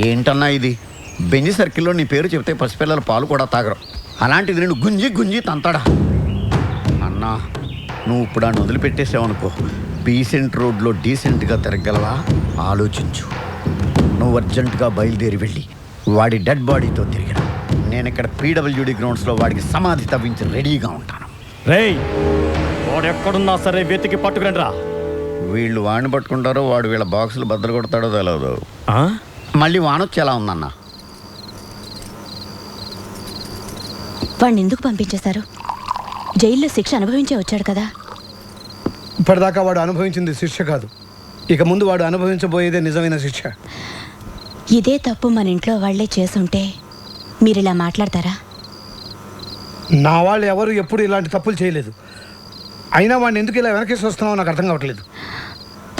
ఏంటన్నా ఇది? బెంజి సర్కిల్లో నీ పేరు చెప్తే పసిపిల్లల పాలు కూడా తాగరు. అలాంటిది నేను గుంజి గుంజి తంతాడా. అన్నా నువ్వు ఇప్పుడు ఆయన వదిలిపెట్టేసావనుకో డీసెంట్ రోడ్లో డీసెంట్గా తిరగలవా ఆలోచించు. నువ్వు అర్జెంటుగా బయలుదేరి వెళ్ళి వాడి డెడ్ బాడీతో తిరిగిన నేను ఇక్కడ పీడబ్ల్యూడి గ్రౌండ్స్లో వాడికి సమాధి తవ్వించి రెడీగా ఉంటాను. రేయ్! వాడు ఎక్కడున్నా సరే వెతికి పట్టుకురండి రా వీళ్ళు వాడిని పట్టుకుంటారో వాడు వీళ్ళ బాక్సులు బద్దలు కొడతాడో తెలియదు మళ్ళీ వానొచ్చి ఎలా ఉందన్నా? వాణ్ణి ఎందుకు పంపించేశారు? జైల్లో శిక్ష అనుభవించే వచ్చాడు కదా. ఇప్పటిదాకా వాడు అనుభవించింది శిక్ష కాదు. ఇక ముందు వాడు అనుభవించబోయేదే నిజమైన శిక్ష. ఇదే తప్పు మన ఇంట్లో వాళ్ళే చేసుంటే మీరిలా మాట్లాడతారా? నా వాళ్ళు ఎవరు ఎప్పుడు ఇలాంటి తప్పులు చేయలేదు. అయినా వాడిని ఎందుకు ఇలా వెనకేసి వస్తున్నావో నాకు అర్థం కావట్లేదు.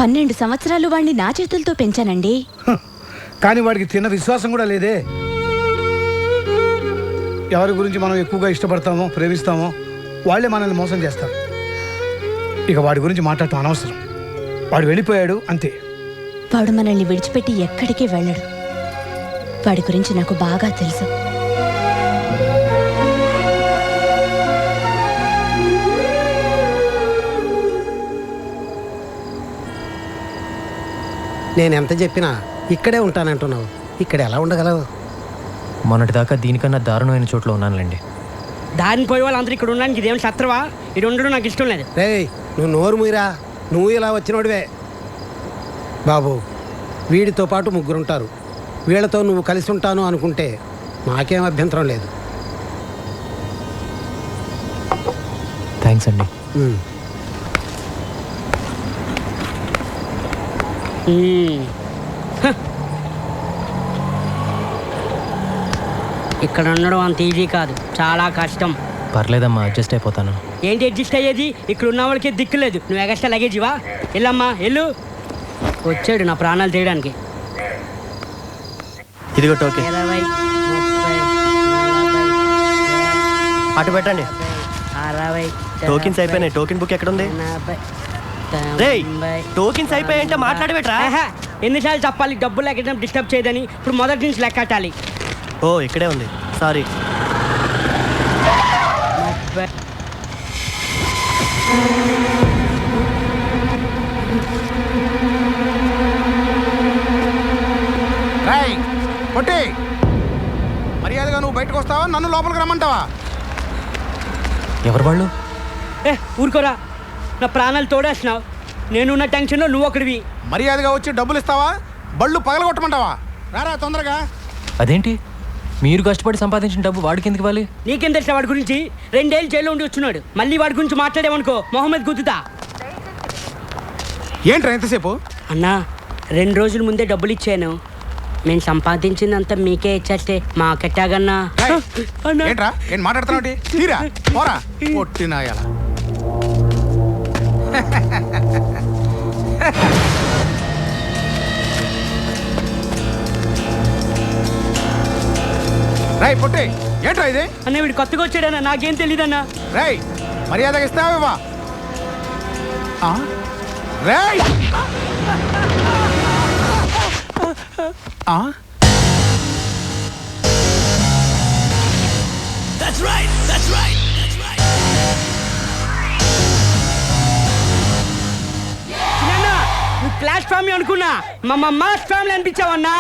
పన్నెండు సంవత్సరాలు వాణ్ణి నా చేతులతో పెంచానండి. కానీ వాడికి తిన్న విశ్వాసం కూడా లేదే. ఎవరి గురించి మనం ఎక్కువగా ఇష్టపడతామో ప్రేమిస్తామో వాళ్ళే మనల్ని మోసం చేస్తారు. ఇక వాడి గురించి మాట్లాడటం అనవసరం. వాడు వెళ్ళిపోయాడు అంతే. వాడు మనల్ని విడిచిపెట్టి ఎక్కడికి వెళ్ళడు. వాడి గురించి నాకు బాగా తెలుసు. నేను ఎంత చెప్పినా ఇక్కడే ఉంటానంటున్నావు. ఇక్కడ ఎలా ఉండగలవు? మొన్నటిదాకా దీనికన్నా దారుణమైన చోట్ల ఉన్నానులేండి. దారిని పోయే వాళ్ళందరూ ఇక్కడ ఉండడానికి ఇదేం శత్రువా? ఇక్కడ ఉండడం నాకు ఇష్టం లేదు. రేయ్ నువ్వు నోరు మూయరా. నువ్వు ఇలా వచ్చినోడివే. బాబు వీడితో పాటు ముగ్గురుంటారు. వీళ్ళతో నువ్వు కలిసి ఉంటాను అనుకుంటే నాకేం అభ్యంతరం లేదు. థ్యాంక్స్ అండి. ఇక్కడ ఉండడం అంత ఈజీ కాదు. చాలా కష్టం. పర్లేదమ్మా అడ్జస్ట్ అయిపోతాను. ఏంటి అడ్జస్ట్ అయ్యేది? ఇక్కడ ఉన్న వాళ్ళకి దిక్కు లేదు. నువ్వు ఎగస్ట్రా లగేజివా వెళ్ళమ్మా వెళ్ళు. వచ్చాడు నా ప్రాణాలు తీయడానికి. ఇదిగో టోకెన్. ఇరవై ముప్పై నలభై అటు పెట్టండి. అరవై టోకెన్స్ అయిపోయినాయి. టోకెన్ బుక్ ఎక్కడ ఉంది ఎనభై రేయ్ టోకెన్స్ అయిపోయాయంటే మాట్లాడబెట్రా ఎన్నిసార్లు చెప్పాలి డబ్బులు లెక్కడం డిస్టర్బ్ చేయదని. ఇప్పుడు మొదటి నుంచి లెక్కటాలి ఓ ఇక్కడే ఉంది. సారీ. పొట్టి! మర్యాదగా నువ్వు బయటకు వస్తావా? నన్ను లోపలికి రమ్మంటావా? ఎవరు వాళ్ళు? ఏ ఊరుకోరా. నా ప్రాణాలు తోడేస్తున్నావు. నేనున్న టెన్షన్లో నువ్వు ఒకడివి. మర్యాదగా వచ్చి డబ్బులు ఇస్తావా? బళ్ళు పగలగొట్టమంటావా? రారా తొందరగా. అదేంటి? మీరు కష్టపడి సంపాదించిన డబ్బు వాడికి ఎందుకు ఇవ్వాలి? నీకేం తెలుసా వాడి గురించి? రెండేళ్ళు జైల్లో ఉండి వచ్చున్నాడు మళ్ళీ వాడి గురించి మాట్లాడేవనుకో మొహమ్మద్ గుద్దుతా. ఏంట్రా ఎంతసేపు అన్నా రెండు రోజుల ముందే డబ్బులు ఇచ్చాను. మేము సంపాదించిందంతా మీకే ఇచ్చేస్తే మాకెట్టాగన్నా? రాయ్, అన్నా. ఏంట్రా? ఏం మాట్లాడుతున్నావు తీరా పోరా. పొట్టినాయాల. రాయ్ పొట్టి ఏంట్రా ఇది? అన్న వీడు కొత్తగా వచ్చాడన్నా నాకేం తెలియదన్నా రేయ్ మర్యాదగా ఇస్తావా రేయ్! ఆ? చిన్న నువ్వు ఫ్యామిలీ అనుకున్నా. మా మాస్ ఫ్యామిలీ అనిపించావన్నా?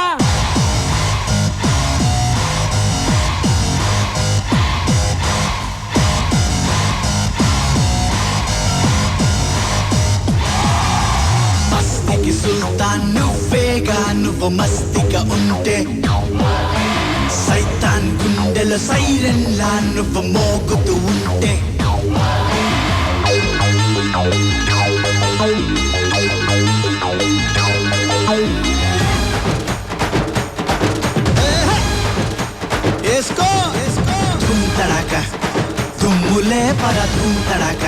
సుల్తాన్ నువ్వేగా నువ్వు మస్తిగా ఉంటే. సైతాన్ గుండెల సైరన్లా నువ్వు మోగుతూ ఉంటే. వేసుకో వేసుకో ధూమ్ తడాక దుమ్ములే పర ధూమ్ తడాక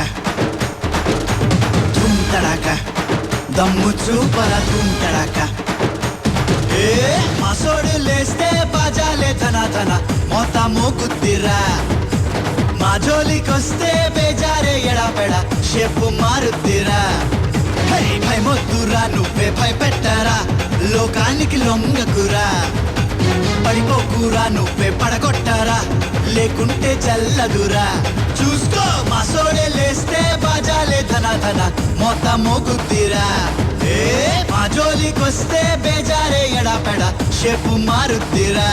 ధూమ్ తడాక దమ్ము చూపర ధూమ్ తడాక ఏ మసోడు లేస్తే బాజాలే ధన ధన మోత మోగుద్దిరా మా జోలికొస్తే బేజారే ఎడపెడ షేపు మారుద్దిరా హై భయమొద్దురా నువ్వే భయపెట్టరా లోకానికి లొంగకురా. పడిపోకురా నువ్వే పడగొట్టారా? లేకుంటే చల్లదురా. చూసుకో మా సోడే లేస్తే బాజాలే ధన ధన మొత్త మోగుద్దిరా. ఏ మా జోలికొస్తే బేజారే ఎడాపెడ షేపు మారుద్దిరా.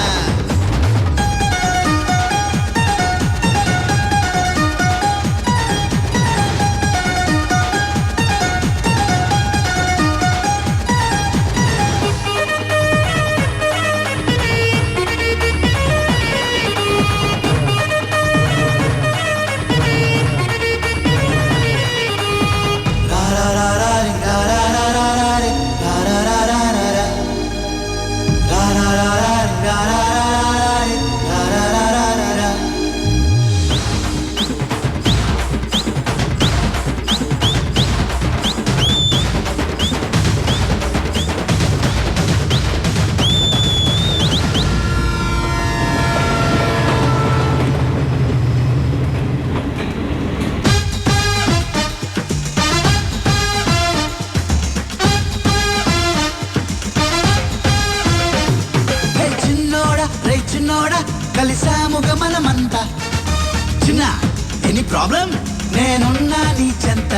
ఎనీ నేనున్నా నీ చెంత.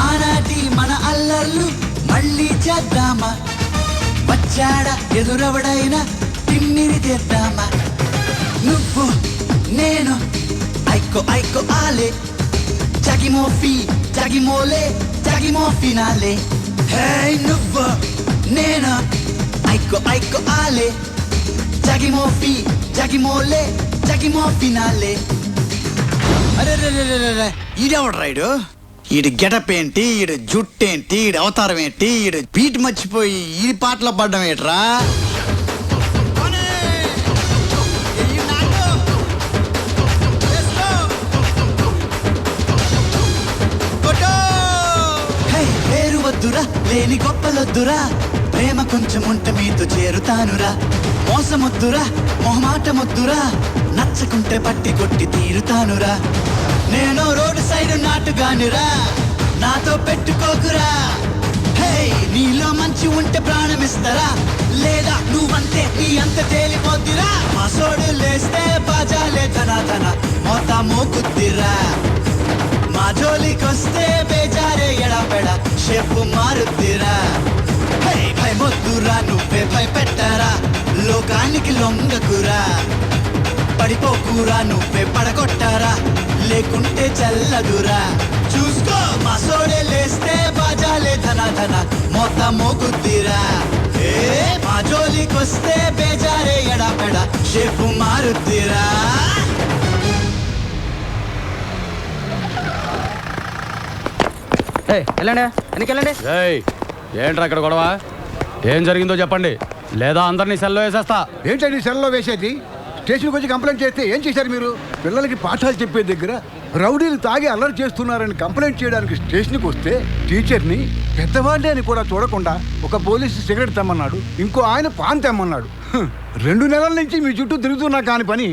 ఆనాటి మన అల్లర్లు మళ్ళీ చేద్దామా? వచ్చాడ ఎదురవడైనా తిమ్మిరి చేద్దామా? నువ్వు నేను ఐకో ఐకో ఆలే. జగిమోఫీ చగిమోలే జగిమో ఫినాలే హే నువ్వు నేను ఐకో ఐకో ఆలే. జగిమోఫీ చగిమోలే జగిమో ఫినాలే అరే రే ఈడెవడు ఈడు? గెటప్ ఏంటి? ఈడు జుట్టు ఏంటి? ఈడు అవతారం ఏంటి? ఈడు బీట్ మర్చిపోయి ఈ పాటలో పడ్డం ఏంట్రా? హే, పేరు వద్దురా లేని గొప్పలొద్దురా. ప్రేమ కొంచెం ఉంటే మీతో చేరుతానురా. మోసమొద్దురా మొహమాటమొద్దురా. నచ్చకుంటే పట్టి కొట్టి తీరుతానురా. నేను రోడ్డు సైడ్ నాటుగానురా. నాతో పెట్టుకోకురా. హే నీలో మంచి ఉంటే ప్రాణమిస్తారా? లేదా నువ్వంతే నీ అంత తేలిపోద్దిరా? మా సోడు లేస్తే బాజాలే తన తన మోతా మోకుద్దిరా. మా జోలికొస్తే బేజారే ఎడపెడ చెప్పు మారుద్దిరా. హే భయమొద్దురా నువ్వే భయపెట్టారా? లోకానికి లొంగకురా. పడిపోకురా నువ్వే పడగొట్టారా? లేకుంటే చల్లదురా. చూసుకో మా సోడే లేస్తే బాజాలే ధన ధన. మోత మోగుద్దిరా. ఏ మా జోలికొస్తే బేజారే ఎడపెడ. షేపు మారుద్దిరా. వెళ్ళండి. వెనకెళ్ళండి ఏంట్రా ఇక్కడ గొడవ? ఏం జరిగిందో చెప్పండి. లేదా అందరినీ సెల్లో వేసేస్తా. ఏంటండి సెల్లో వేసేది? స్టేషన్కి వచ్చి కంప్లైంట్ చేస్తే ఏం చేశారు మీరు? పిల్లలకి పాఠాలు చెప్పే దగ్గర రౌడీలు తాగి అల్లరి చేస్తున్నారని కంప్లైంట్ చేయడానికి స్టేషన్కి వస్తే టీచర్ని పెద్దవాళ్ళే అని కూడా చూడకుండా ఒక పోలీసు సిగరెట్ తెమ్మన్నాడు ఇంకో ఆయన పాన్ తెమ్మన్నాడు. రెండు నెలల నుంచి మీ చుట్టూ తిరుగుతున్నా కాని పని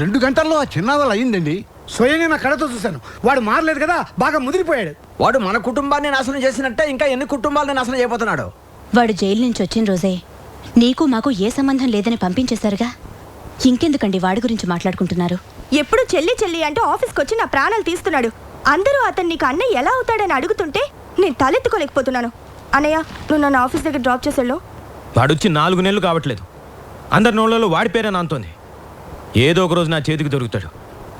రెండు గంటల్లో ఆ చిన్నవాళ్ళు అయ్యిందండి స్వయంగా నా కళతో చూశాను. వాడు మారలేదు కదా బాగా ముదిరిపోయాడు. వాడు మన కుటుంబాన్ని నాశనం చేసినట్టే ఇంకా ఎన్ని కుటుంబాలను నాశనం చేయబోతున్నాడు? వాడు జైలు నుంచి వచ్చిన రోజే నీకు మాకు ఏ సంబంధం లేదని పంపించేశారుగా? ఇంకెందుకండి వాడి గురించి మాట్లాడుకుంటున్నారు? ఎప్పుడు చెల్లి చెల్లి అంటూ ఆఫీస్కి వచ్చి నా ప్రాణాలు తీస్తున్నాడు. అందరూ అతను నీకు అన్నయ్య ఎలా అవుతాడని అడుగుతుంటే నేను తలెత్తుకోలేకపోతున్నాను. అన్నయ్య నువ్వు నన్ను ఆఫీస్ దగ్గర డ్రాప్ చేసేళ్ళు. వాడొచ్చి నాలుగు నెలలు కావట్లేదు. అందరి నోళ్ళలో వాడి పేరే నాంతోంది. ఏదో ఒక రోజు నా చేతికి దొరుకుతాడు.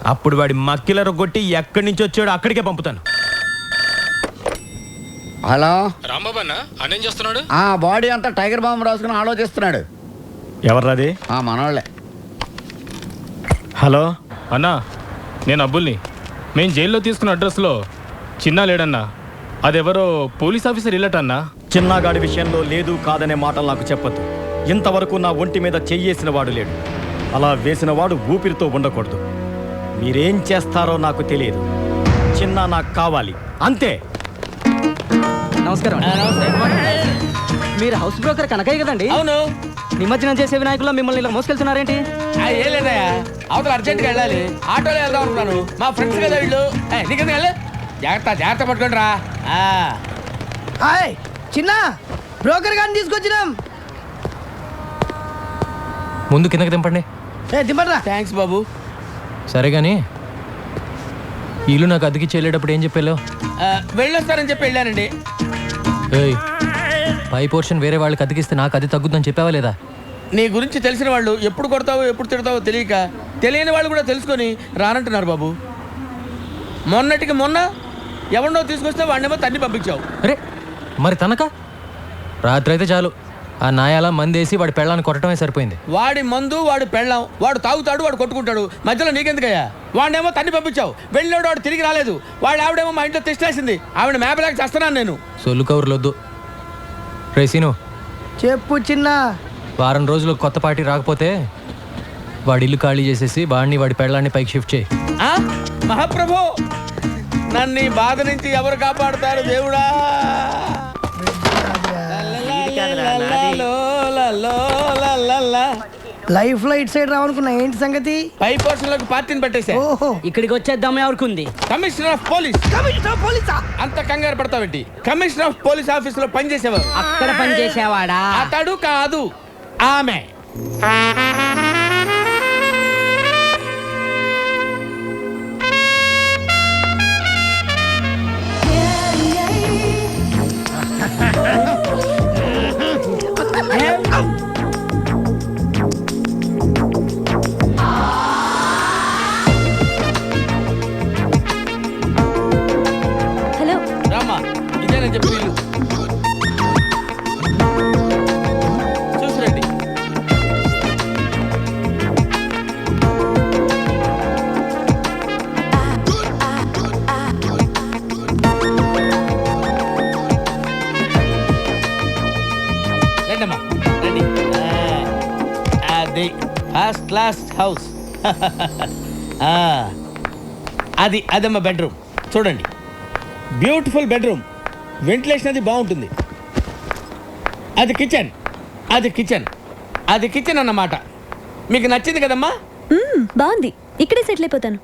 అప్పుడు వాడి మక్కిల రొగ్గొట్టి ఎక్కడి నుంచి వచ్చాడో అక్కడికే పంపుతాను. హలో? రాంబాబు అన్న అన్నేం చేస్తున్నాడు? ఆ బాడీ అంతా టైగర్ బాంబు రాసుకుని ఆలోచిస్తున్నాడు. ఎవర్రాది? ఆ మనోళ్ళే. హలో? అన్నా నేను అబ్బుల్ని. మేము జైల్లో తీసుకున్న అడ్రస్లో చిన్న లేడన్నా. అదెవరో పోలీస్ ఆఫీసర్ ఇల్లట అన్నా చిన్నగాడి విషయంలో లేదు కాదనే మాటలు నాకు చెప్పొద్దు. ఇంతవరకు నా ఒంటి మీద చెయ్యేసిన వాడు లేడు. అలా వేసిన వాడు ఊపిరితో ఉండకూడదు. మీరేం చేస్తారో నాకు తెలియదు. చిన్న నాకు కావాలి. అంతే. నమస్కారం మీరు హౌస్ బ్రోకర్ కనకయ్య కదండి? అవును. నిమజ్జనం చేసే వినాయకుల్లో మిమ్మల్ని ఇలా మోసుకెళ్తున్నారేంటి? ఏం లేదయ్యా. అవతల అర్జెంట్గా వెళ్ళాలి. ఆటోలో వెళ్దాం అనుకున్నాను. మా ఫ్రెండ్స్ కదా వీళ్ళు. నీకెందుకు వెళ్ళి? జాగ్రత్త జాగ్రత్త పట్టుకోండి రా హాయ్ చిన్న బ్రోకర్ గారిని తీసుకొచ్చినాం. ముందు కిందకి దింపండి. థ్యాంక్స్ బాబు. సరే కానీ ఇల్లు నాకు అద్దెకి వెళ్ళేటప్పుడు ఏం చెప్పాలో? ఆ, వెళ్ళొస్తానని చెప్పి వెళ్ళానండి. ఏయ్ పై పోర్షన్ వేరే వాళ్ళకి అద్దెకిస్తే నాకు అది తగ్గుద్దని చెప్పావా లేదా? నీ గురించి తెలిసిన వాళ్ళు ఎప్పుడు కొడతావో ఎప్పుడు తిడతావో తెలియక తెలియని వాళ్ళు కూడా తెలుసుకొని రానంటున్నారు బాబు. మొన్నటికి మొన్న ఎవరినో తీసుకొస్తే వాడినేమో తన్ని పంపించావు. అరే మరి తనక? రాత్రి అయితే చాలు. ఆ నాయాల మందేసి వాడి పెళ్ళాన్ని కొట్టడమే సరిపోయింది. వాడి మందు వాడు పెళ్ళాం వాడు తాగుతాడు వాడు కొట్టుకుంటాడు. మధ్యలో నీకెందుకయ్యా? వాడినేమో తన్ని పంపించావు. వెళ్ళాడు వాడు తిరిగి రాలేదు. వాడు ఆవిడేమో మా ఇంట్లో తిష్టేసింది ఆవిడ మేపలేక చేస్తున్నాను నేను. సొల్లు కవర్లొద్దు రేసీను చెప్పు చిన్న. వారం రోజులు కొత్త పార్టీ రాకపోతే వాడి ఇల్లు ఖాళీ చేసేసి వాడిని వాడి పెళ్ళాన్ని పైకి షిఫ్ట్ చేయి. ఆ? మహాప్రభు! నన్ను ఈ బాధ నుంచి ఎవరు కాపాడుతారు దేవుడా. లైఫ్లో ఇటు సైడ్ రావనుకున్నా ఏంటి సంగతి? పై పోర్షన్లకు పార్టీని పెట్టేశా ఓహో. ఇక్కడికి వచ్చేద్దాం ఎవరికి కమిషనర్ ఆఫ్ పోలీస్. కమిషనర్ పోలీసా? అంత కంగారు పడతావేంటి కమిషనర్ ఆఫ్ పోలీస్ ఆఫీస్లో పనిచేసేవారు. అక్కడ పని చేసేవాడా అతడు కాదు ఆమె. ఫస్ట్ క్లాస్ హౌస్ ఆ, అది అదమ్మా బెడ్రూమ్ చూడండి. బ్యూటిఫుల్ బెడ్రూమ్ వెంటిలేషన్ అది బాగుంటుంది. అది కిచెన్ అది కిచెన్ అది కిచెన్ అన్నమాట. మీకు నచ్చింది కదమ్మా? బాగుంది. ఇక్కడే సెటిల్ అయిపోతాను.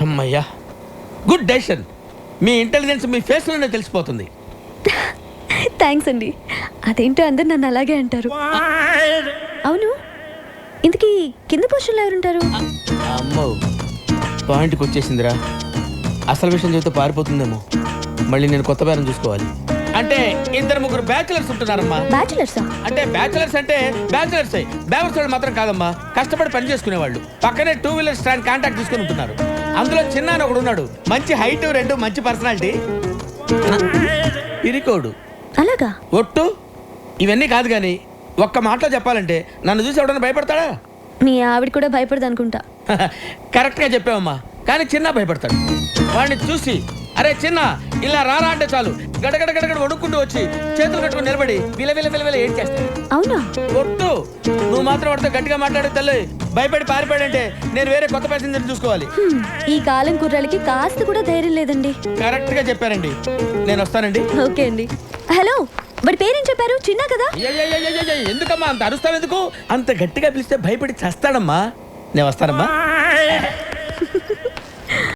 అమ్మయ్యా. గుడ్ డెసిషన్ మీ ఇంటెలిజెన్స్ మీ ఫేస్లోనే తెలిసిపోతుంది. థ్యాంక్స్ అండి. అదేంటో అందరు నన్ను అలాగే అంటారు. అవును. ఇంతకీ కింద పోషన్లో ఎవరుంటారు? అమ్మో పాయింట్కి వచ్చేసిందిరా. అసలు విషయం చెబితే పారిపోతుందేమో. మళ్ళీ నేను కొత్త బేరం చూసుకోవాలి. అంటే ఇద్దరు ముగ్గురు బ్యాచులర్స్ ఉంటున్నారమ్మా. బ్యాచులర్సా? అంటే బ్యాచులర్స్ అంటే బ్యాచులర్స్. బ్యాచులర్స్ వాళ్ళు మాత్రం కాదమ్మా. కష్టపడి పని చేసుకునేవాళ్ళు. పక్కనే టూ వీలర్ స్టాండ్ కాంటాక్ట్ తీసుకుని ఉంటున్నారు. అందులో చిన్న ఒకడు ఉన్నాడు. మంచి హైట్ రెండు మంచి పర్సనాలిటీ ఇరికోడు. అలాగా? ఒట్టు? ఇవన్నీ కాదు కానీ ఒక్క మాటలో చెప్పాలంటే నన్ను చూసి ఎవడన్నా భయపడతాడా? మీ ఆవిడ కూడా భయపడదు అనుకుంటా. కరెక్ట్గా చెప్పావమ్మా. కానీ చిన్న భయపడతాడు. వాడిని చూసి అరే చిన్న ఇలా రారా అంటే చాలు. గడగడ గడగడ వణుక్కుంటూ వచ్చి చేతులు కట్టుకుని నిలబడి విల విల విల విల ఏం చేస్తాడు? అవునా? ఒట్టు. నువ్వు మాత్రం వాడితో గట్టిగా మాట్లాడే తల్లి. భయపడి పారిపోయాడంటే నేను వేరే కొత్త ప్యాసింజర్ చూసుకోవాలి. హ్మ్, ఈ కాలం కుర్రాలకి కాస్త కూడా ధైర్యం లేదండి. కరెక్ట్గా చెప్పారండి. నేను వస్తానండి. ఓకే అండి. హలో. వాడి పేరేం చెప్పారు? చిన్న కదా? ఎందుకమ్మా అంత అరుస్తావు ఎందుకు అంత గట్టిగా పిలిస్తే భయపడి చేస్తాడమ్మా నేను వస్తానమ్మా